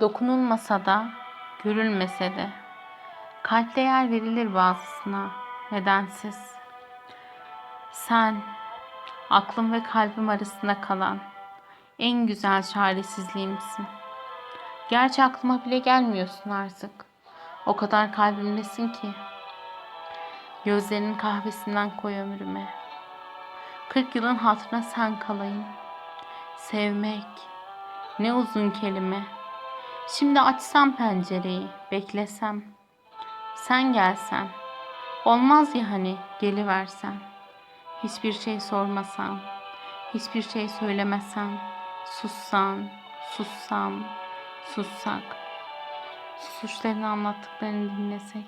Dokunulmasa da, görülmese de. Kalpte yer verilir bazısına, nedensiz. Sen, aklım ve kalbim arasında kalan en güzel çaresizliğimsin. Gerçi aklıma bile gelmiyorsun artık. O kadar kalbimdesin ki. Gözlerinin kahvesinden koy ömrüme. Kırk yılın hatırına sen kalayım. Sevmek, ne uzun kelime. Şimdi açsam pencereyi, beklesem. Sen gelsen. Olmaz ya hani geliversen. Hiçbir şey sormasam, hiçbir şey söylemesem, sussan, sussam, sussak, susuşların anlattıklarını dinlesek.